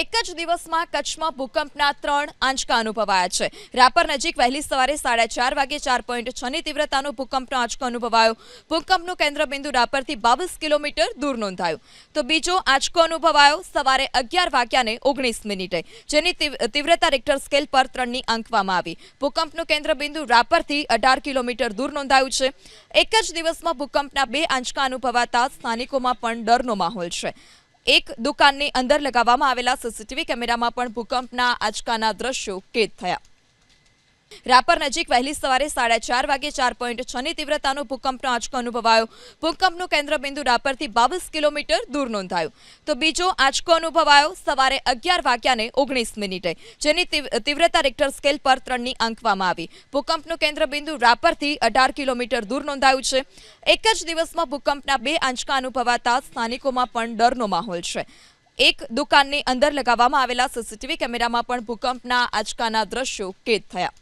એક જ દિવસમાં કચ્છમાં ભૂકંપના ત્રણ આંચકા અનુભવાયા છે. રાપર નજીક વહેલી સવારે સાડા ચાર વાગે ચાર પોઈન્ટ છની તીવ્રતાનો ભૂકંપનો આંચકો અનુભવાયો. ભૂકંપનું કેન્દ્રબિંદુ રાપરથી બાવીસ કિલોમીટર દૂર નોંધાયું. તો બીજો આંચકો અનુભવાયો સવારે અગિયાર વાગ્યાને ઓગણીસ મિનિટે, જેની તીવ્રતા રિક્ટર સ્કેલ પર ત્રણની આંકવામાં આવી. ભૂકંપનું કેન્દ્રબિંદુ રાપરથી અઢાર કિલોમીટર દૂર નોંધાયું છે. એક જ દિવસમાં ભૂકંપના બે આંચકા અનુભવાતા સ્થાનિકોમાં પણ ડરનો માહોલ છે. એક દુકાનની અંદર લગાવવામાં આવેલા સીસીટીવી કેમેરામાં પણ ભૂકંપના આંચકાના દ્રશ્યો કેદ થયા. રાપર નજીક વહેલી સવારે સાડા ચાર વાગે ચાર પોઈન્ટ છની તીવ્રતાનો ભૂકંપનો આંચકો અનુભવાયો. ભૂકંપનું કેન્દ્રબિંદુ રાપરથી બાવીસ કિલોમીટર દૂર નોંધાયું. તો બીજો આંચકો અનુભવાયો સવારે અગિયાર વાગ્યાને ઓગણીસ મિનિટે, જેની તીવ્રતા રિક્ટર સ્કેલ પર ત્રણની આંકવામાં આવી. ભૂકંપનું કેન્દ્રબિંદુ રાપરથી અઢાર કિલોમીટર દૂર નોંધાયું છે. એક જ દિવસમાં ભૂકંપના બે આંચકા અનુભવાતા સ્થાનિકોમાં પણ ડરનો માહોલ છે. એક દુકાનની અંદર લગાવવામાં આવેલા સીસીટીવી કેમેરામાં પણ ભૂકંપના આંચકાના દ્રશ્યો કેદ થયા.